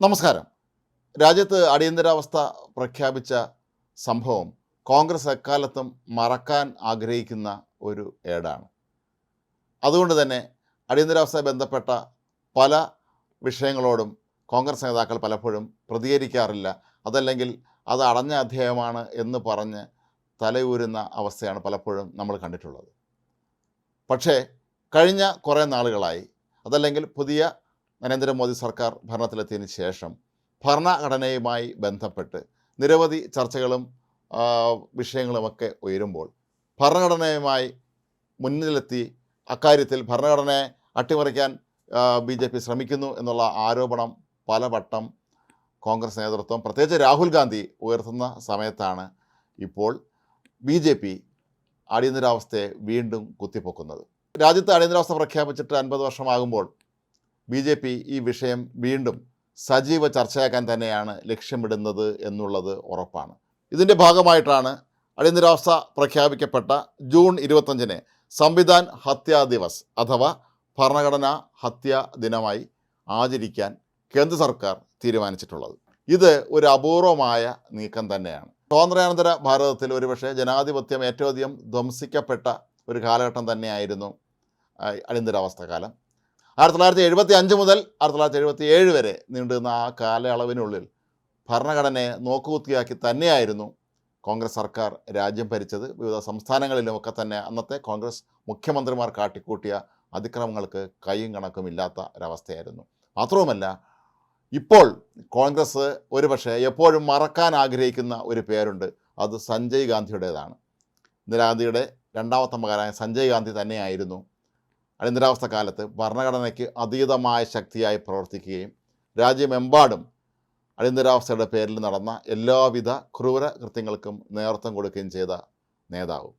നമസ്കാരം. രാജ്യത്ത് അടിയന്തരാവസ്ഥ പ്രഖ്യാപിച്ച സംഭവം കോൺഗ്രസ് എക്കാലത്തും മറക്കാൻ ആഗ്രഹിക്കുന്ന ഒരു ഏടാണ്. അതുകൊണ്ട് തന്നെ അടിയന്തരാവസ്ഥയെ ബന്ധപ്പെട്ട പല വിഷയങ്ങളോടും കോൺഗ്രസ് നേതാക്കൾ പലപ്പോഴും പ്രതികരിക്കാറില്ല. അതല്ലെങ്കിൽ അത് അടഞ്ഞ അധ്യായമാണ് എന്ന് പറഞ്ഞ് തലയൂരുന്ന അവസ്ഥയാണ് പലപ്പോഴും നമ്മൾ കണ്ടിട്ടുള്ളത്. പക്ഷേ കഴിഞ്ഞ കുറേ നാളുകളായി അതല്ലെങ്കിൽ പുതിയ നരേന്ദ്രമോദി സർക്കാർ ഭരണത്തിലെത്തിയതിന് ശേഷം ഭരണഘടനയുമായി ബന്ധപ്പെട്ട് നിരവധി ചർച്ചകളും വിഷയങ്ങളുമൊക്കെ ഉയരുമ്പോൾ ഭരണഘടനയുമായി മുന്നിലെത്തി അക്കാര്യത്തിൽ ഭരണഘടനയെ അട്ടിമറിക്കാൻ ബി ജെ പി ശ്രമിക്കുന്നു എന്നുള്ള ആരോപണം പലവട്ടം കോൺഗ്രസ് നേതൃത്വം പ്രത്യേകിച്ച് രാഹുൽ ഗാന്ധി ഉയർത്തുന്ന സമയത്താണ് ഇപ്പോൾ ബി ജെ പി അടിയന്തരാവസ്ഥയെ വീണ്ടും കുത്തിപ്പൊക്കുന്നത്. രാജ്യത്ത് അടിയന്തരാവസ്ഥ പ്രഖ്യാപിച്ചിട്ട് അൻപത് വർഷമാകുമ്പോൾ ബി ജെ പി ഈ വിഷയം വീണ്ടും സജീവ ചർച്ചയാക്കാൻ തന്നെയാണ് ലക്ഷ്യമിടുന്നത് എന്നുള്ളത് ഉറപ്പാണ്. ഇതിന്റെ ഭാഗമായിട്ടാണ് അടിയന്തരാവസ്ഥ പ്രഖ്യാപിക്കപ്പെട്ട ജൂൺ ഇരുപത്തഞ്ചിന് സംവിധാൻ ഹത്യാ ദിവസ് അഥവാ ഭരണഘടനാ ഹത്യാ ദിനമായി ആചരിക്കാൻ കേന്ദ്ര സർക്കാർ തീരുമാനിച്ചിട്ടുള്ളത്. ഇത് ഒരു അപൂർവമായ നീക്കം തന്നെയാണ്. സ്വാതന്ത്ര്യാനന്തര ഭാരതത്തിൽ ഒരുപക്ഷെ ജനാധിപത്യം ഏറ്റവും അധികം ധ്വംസിക്കപ്പെട്ട ഒരു കാലഘട്ടം തന്നെയായിരുന്നു അടിയന്തരാവസ്ഥ കാലം. ആയിരത്തി തൊള്ളായിരത്തി എഴുപത്തി അഞ്ച് മുതൽ ആയിരത്തി തൊള്ളായിരത്തി എഴുപത്തി ഏഴ് വരെ നീണ്ടുനിന്ന ആ കാലയളവിനുള്ളിൽ ഭരണഘടനയെ നോക്കുകുത്തിയാക്കി തന്നെയായിരുന്നു കോൺഗ്രസ് സർക്കാർ രാജ്യം ഭരിച്ചത്. വിവിധ സംസ്ഥാനങ്ങളിലുമൊക്കെ തന്നെ അന്നത്തെ കോൺഗ്രസ് മുഖ്യമന്ത്രിമാർ കാട്ടിക്കൂട്ടിയ അതിക്രമങ്ങൾക്ക് കൈയും കണക്കും ഇല്ലാത്ത ഒരവസ്ഥയായിരുന്നു. മാത്രവുമല്ല ഇപ്പോൾ കോൺഗ്രസ് ഒരുപക്ഷെ എപ്പോഴും മറക്കാൻ ആഗ്രഹിക്കുന്ന ഒരു പേരുണ്ട്. അത് സഞ്ജയ് ഗാന്ധിയുടേതാണ്. ഇന്ദിരാഗാന്ധിയുടെ രണ്ടാമത്തെ മകനായ സഞ്ജയ് ഗാന്ധി തന്നെയായിരുന്നു. അടിയന്തരാവസ്ഥ കാലത്ത് ഭരണഘടനയ്ക്ക് അതീതമായ ശക്തിയായി പ്രവർത്തിക്കുകയും രാജ്യമെമ്പാടും അടിയന്തരാവസ്ഥയുടെ പേരിൽ നടന്ന എല്ലാവിധ ക്രൂര കൃത്യങ്ങൾക്കും നേതൃത്വം കൊടുക്കുകയും ചെയ്ത നേതാവ്.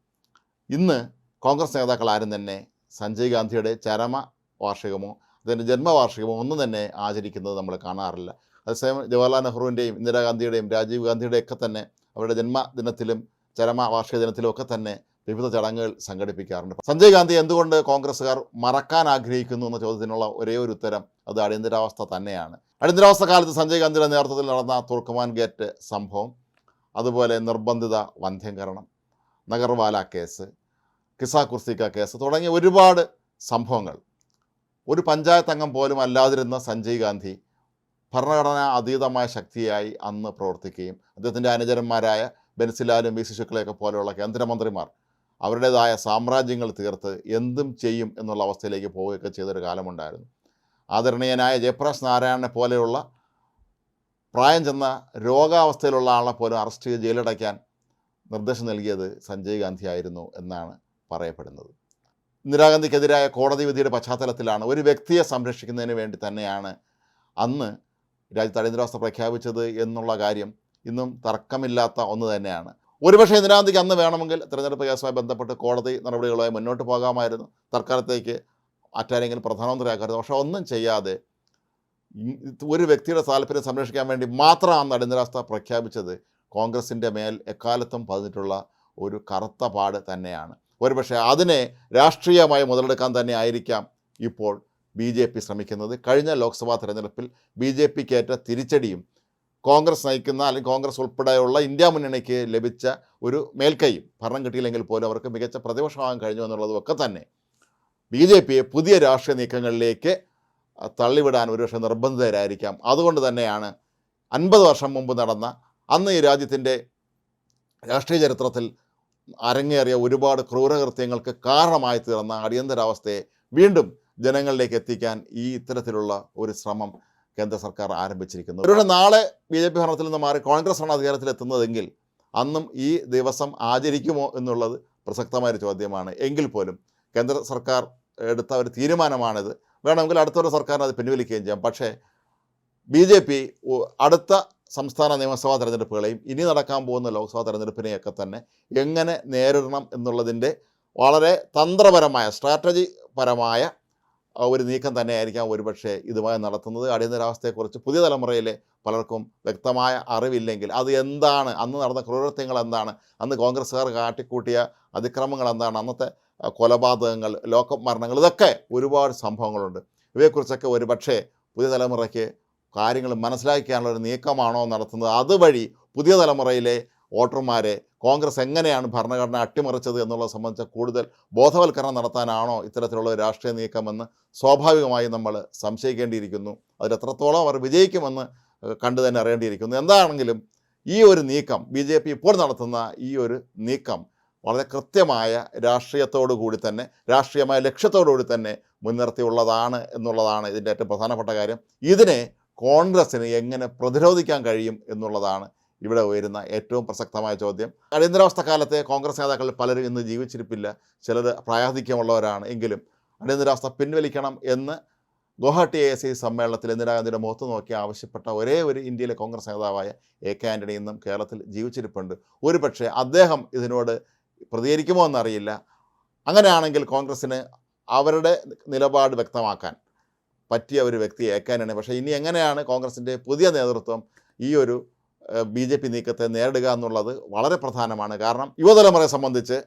ഇന്ന് കോൺഗ്രസ് നേതാക്കൾ ആരും തന്നെ സഞ്ജയ് ഗാന്ധിയുടെ ചരമ വാർഷികമോ അതിന്റെ ജന്മവാർഷികമോ ഒന്നും തന്നെ ആചരിക്കുന്നത് നമ്മൾ കാണാറില്ല. അതേസമയം ജവഹർലാൽ നെഹ്റുവിന്റെയും ഇന്ദിരാഗാന്ധിയുടെയും രാജീവ് ഗാന്ധിയുടെയൊക്കെ തന്നെ അവരുടെ ജന്മദിനത്തിലും ചരമ വാർഷിക ദിനത്തിലും ഒക്കെ തന്നെ വിവിധ ചടങ്ങുകൾ സംഘടിപ്പിക്കാറുണ്ട്. സഞ്ജയ് ഗാന്ധി എന്തുകൊണ്ട് കോൺഗ്രസ്സുകാർ മറക്കാൻ ആഗ്രഹിക്കുന്നു എന്ന ചോദ്യത്തിനുള്ള ഒരേ ഒരു ഉത്തരം അത് അടിയന്തരാവസ്ഥ തന്നെയാണ്. അടിയന്തരാവസ്ഥ കാലത്ത് സഞ്ജയ് ഗാന്ധിയുടെ നേതൃത്വത്തിൽ നടന്ന തുർക്കുമാൻ ഗേറ്റ് സംഭവം അതുപോലെ നിർബന്ധിത വന്ധ്യംകരണം നഗർവാല കേസ് കിസാ കുർസിക്ക കേസ് തുടങ്ങിയ ഒരുപാട് സംഭവങ്ങൾ. ഒരു പഞ്ചായത്ത് അംഗം പോലും അല്ലാതിരുന്ന സഞ്ജയ് ഗാന്ധി ഭരണഘടനാ അതീതമായ ശക്തിയായി അന്ന് പ്രവർത്തിക്കുകയും അദ്ദേഹത്തിന്റെ അനുചരന്മാരായ ബെൻസിലാലും വി സി ശുക്ലയൊക്കെ പോലെയുള്ള കേന്ദ്രമന്ത്രിമാർ അവരുടേതായ സാമ്രാജ്യങ്ങൾ തീർത്ത് എന്തും ചെയ്യും എന്നുള്ള അവസ്ഥയിലേക്ക് പോവുകയൊക്കെ ചെയ്തൊരു കാലമുണ്ടായിരുന്നു. ആദരണീയനായ ജയപ്രകാശ് നാരായണനെ പോലെയുള്ള പ്രായം ചെന്ന രോഗാവസ്ഥയിലുള്ള ആളെ പോലും അറസ്റ്റ് ചെയ്ത് ജയിലടയ്ക്കാൻ നിർദ്ദേശം നൽകിയത് സഞ്ജയ് ഗാന്ധി ആയിരുന്നു എന്നാണ് പറയപ്പെടുന്നത്. ഇന്ദിരാഗാന്ധിക്കെതിരായ കോടതി വിധിയുടെ പശ്ചാത്തലത്തിലാണ് ഒരു വ്യക്തിയെ സംരക്ഷിക്കുന്നതിന് വേണ്ടി തന്നെയാണ് അന്ന് രാജ്യത്ത് അടിയന്തരാവസ്ഥ പ്രഖ്യാപിച്ചത് എന്നുള്ള കാര്യം ഇന്നും തർക്കമില്ലാത്ത ഒന്ന് തന്നെയാണ്. ഒരുപക്ഷെ ഇന്ദിരാഗാന്ധിക്ക് അന്ന് വേണമെങ്കിൽ തിരഞ്ഞെടുപ്പ് കേസുമായി ബന്ധപ്പെട്ട് കോടതി നടപടികളുമായി മുന്നോട്ട് പോകാമായിരുന്നു. തൽക്കാലത്തേക്ക് മറ്റാരെങ്കിലും പ്രധാനമന്ത്രിയാക്കരുത്. പക്ഷെ ഒന്നും ചെയ്യാതെ ഒരു വ്യക്തിയുടെ താല്പര്യം സംരക്ഷിക്കാൻ വേണ്ടി മാത്രമാണ് അടിയന്തരാവസ്ഥ പ്രഖ്യാപിച്ചത്. കോൺഗ്രസിന്റെ മേൽ എക്കാലത്തും പതിഞ്ഞിട്ടുള്ള ഒരു കറുത്ത പാട് തന്നെയാണ്. ഒരുപക്ഷെ അതിനെ രാഷ്ട്രീയമായി മുതലെടുക്കാൻ തന്നെ ആയിരിക്കാം ഇപ്പോൾ ബി ജെ പി ശ്രമിക്കുന്നത്. കഴിഞ്ഞ ലോക്സഭാ തെരഞ്ഞെടുപ്പിൽ ബി ജെ പിക്ക് ഏറ്റ തിരിച്ചടിയും കോൺഗ്രസ് നയിക്കുന്ന അല്ലെങ്കിൽ കോൺഗ്രസ് ഉൾപ്പെടെയുള്ള ഇന്ത്യ മുന്നണിക്ക് ലഭിച്ച ഒരു മേൽക്കൈ ഭരണം കിട്ടിയില്ലെങ്കിൽ പോലും അവർക്ക് മികച്ച പ്രതിപക്ഷമാകാൻ കഴിഞ്ഞു എന്നുള്ളതും ഒക്കെ തന്നെ ബി ജെ പിയെ പുതിയ രാഷ്ട്രീയ നീക്കങ്ങളിലേക്ക് തള്ളിവിടാൻ ഒരുപക്ഷെ നിർബന്ധിതരായിരിക്കാം. അതുകൊണ്ട് തന്നെയാണ് അൻപത് വർഷം മുമ്പ് നടന്ന അന്ന് ഈ രാജ്യത്തിന്റെ രാഷ്ട്രീയ ചരിത്രത്തിൽ അരങ്ങേറിയ ഒരുപാട് ക്രൂരകൃത്യങ്ങൾക്ക് കാരണമായി തീർന്ന അടിയന്തരാവസ്ഥയെ വീണ്ടും ജനങ്ങളിലേക്ക് എത്തിക്കാൻ ഈ ഇത്തരത്തിലുള്ള ഒരു ശ്രമം കേന്ദ്ര സർക്കാർ ആരംഭിച്ചിരിക്കുന്നത് ഒരുപക്ഷെ നാളെ ബി ജെ പി ഭരണത്തിൽ നിന്ന് മാറി കോൺഗ്രസ് ആണ് അധികാരത്തിലെത്തുന്നതെങ്കിൽ അന്നും ഈ ദിവസം ആചരിക്കുമോ എന്നുള്ളത് പ്രസക്തമായൊരു ചോദ്യമാണ്. എങ്കിൽ പോലും കേന്ദ്ര സർക്കാർ എടുത്ത ഒരു തീരുമാനമാണിത്. വേണമെങ്കിൽ അടുത്തൊരു സർക്കാരിന് അത് പിൻവലിക്കുകയും ചെയ്യാം. പക്ഷേ ബി ജെ പി അടുത്ത സംസ്ഥാന നിയമസഭാ തെരഞ്ഞെടുപ്പുകളെയും ഇനി നടക്കാൻ പോകുന്ന ലോക്സഭാ തെരഞ്ഞെടുപ്പിനെയൊക്കെ തന്നെ എങ്ങനെ നേരിടണം എന്നുള്ളതിന്റെ വളരെ തന്ത്രപരമായ സ്ട്രാറ്റജി പരമായ ഒരു നീക്കം തന്നെയായിരിക്കാം ഒരുപക്ഷെ ഇതുമായി നടത്തുന്നത്. അടിയന്തരാവസ്ഥയെക്കുറിച്ച് പുതിയ തലമുറയിലെ പലർക്കും വ്യക്തമായ അറിവില്ലെങ്കിൽ അത് എന്താണ്? അന്ന് നടന്ന ക്രൂരത്വങ്ങൾ എന്താണ്? അന്ന് കോൺഗ്രസ്സുകാർ കാട്ടിക്കൂട്ടിയ അതിക്രമങ്ങൾ എന്താണ്? അന്നത്തെ കൊലപാതകങ്ങൾ ലോക മരണങ്ങൾ ഇതൊക്കെ ഒരുപാട് സംഭവങ്ങളുണ്ട്. ഇവയെക്കുറിച്ചൊക്കെ ഒരുപക്ഷെ പുതിയ തലമുറയ്ക്ക് കാര്യങ്ങൾ മനസ്സിലാക്കിക്കാനുള്ള ഒരു നീക്കമാണോ നടത്തുന്നത്? അതുവഴി പുതിയ തലമുറയിലെ വോട്ടർമാരെ കോൺഗ്രസ് എങ്ങനെയാണ് ഭരണഘടന അട്ടിമറിച്ചത് എന്നുള്ളത് സംബന്ധിച്ച കൂടുതൽ ബോധവൽക്കരണം നടത്താനാണോ ഇത്തരത്തിലുള്ള രാഷ്ട്രീയ നീക്കമെന്ന് സ്വാഭാവികമായും നമ്മൾ സംശയിക്കേണ്ടിയിരിക്കുന്നു. അതിൽ എത്രത്തോളം അവർ വിജയിക്കുമെന്ന് കണ്ടു തന്നെ അറിയേണ്ടിയിരിക്കുന്നു. എന്താണെങ്കിലും ഈ ഒരു നീക്കം ബി ജെ പി ഇപ്പോൾ നടത്തുന്ന ഈ ഒരു നീക്കം വളരെ കൃത്യമായ രാഷ്ട്രീയത്തോടു കൂടി തന്നെ രാഷ്ട്രീയമായ ലക്ഷ്യത്തോടു കൂടി തന്നെ മുൻനിർത്തിയുള്ളതാണ് എന്നുള്ളതാണ് ഇതിന്റെ ഏറ്റവും പ്രധാനപ്പെട്ട കാര്യം. ഇതിനെ കോൺഗ്രസ്സിന് എങ്ങനെ പ്രതിരോധിക്കാൻ കഴിയും എന്നുള്ളതാണ് ഇവിടെ ഉയരുന്ന ഏറ്റവും പ്രസക്തമായ ചോദ്യം. അടിയന്തരാവസ്ഥ കാലത്തെ കോൺഗ്രസ് നേതാക്കളിൽ പലരും ഇന്ന് ജീവിച്ചിരിപ്പില്ല. ചിലർ പ്രായാധിക്യമുള്ളവരാണ് എങ്കിലും അടിയന്തരാവസ്ഥ പിൻവലിക്കണം എന്ന് ഗുവാഹട്ടി എ എസ് ഐ സമ്മേളനത്തിൽ ഇന്ദിരാഗാന്ധിയുടെ മുഖത്ത് നോക്കി ആവശ്യപ്പെട്ട ഒരേ ഒരു ഇന്ത്യയിലെ കോൺഗ്രസ് നേതാവായ എ കെ ആന്റണി ഇന്നും കേരളത്തിൽ ജീവിച്ചിരിപ്പുണ്ട്. ഒരു പക്ഷേ അദ്ദേഹം ഇതിനോട് പ്രതികരിക്കുമോ എന്നറിയില്ല. അങ്ങനെയാണെങ്കിൽ കോൺഗ്രസ്സിന് അവരുടെ നിലപാട് വ്യക്തമാക്കാൻ പറ്റിയ ഒരു വ്യക്തി എ കെ ആന്റണി പക്ഷേ ഇനി എങ്ങനെയാണ് കോൺഗ്രസിന്റെ പുതിയ നേതൃത്വം ഈ ഒരു ബി ജെ പി നീക്കത്തെ നേരിടുക എന്നുള്ളത് വളരെ പ്രധാനമാണ്. കാരണം യുവതലമുറയെ സംബന്ധിച്ച്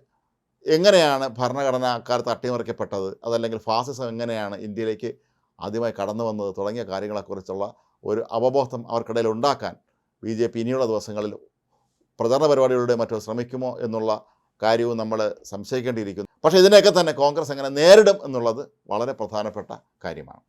എങ്ങനെയാണ് ഭരണഘടന അക്കാലത്ത് അട്ടിമറിക്കപ്പെട്ടത്? അതല്ലെങ്കിൽ ഫാസിസം എങ്ങനെയാണ് ഇന്ത്യയിലേക്ക് ആദ്യമായി കടന്നു വന്നത്? തുടങ്ങിയ കാര്യങ്ങളെക്കുറിച്ചുള്ള ഒരു അവബോധം അവർക്കിടയിൽ ഉണ്ടാക്കാൻ ബി ജെ പി ഇനിയുള്ള ദിവസങ്ങളിൽ പ്രചരണ പരിപാടികളുടെ മറ്റോ ശ്രമിക്കുമോ എന്നുള്ള കാര്യവും നമ്മൾ സംശയിക്കേണ്ടിയിരിക്കുന്നു. പക്ഷേ ഇതിനെയൊക്കെ തന്നെ കോൺഗ്രസ് എങ്ങനെ നേരിടും എന്നുള്ളത് വളരെ പ്രധാനപ്പെട്ട കാര്യമാണ്.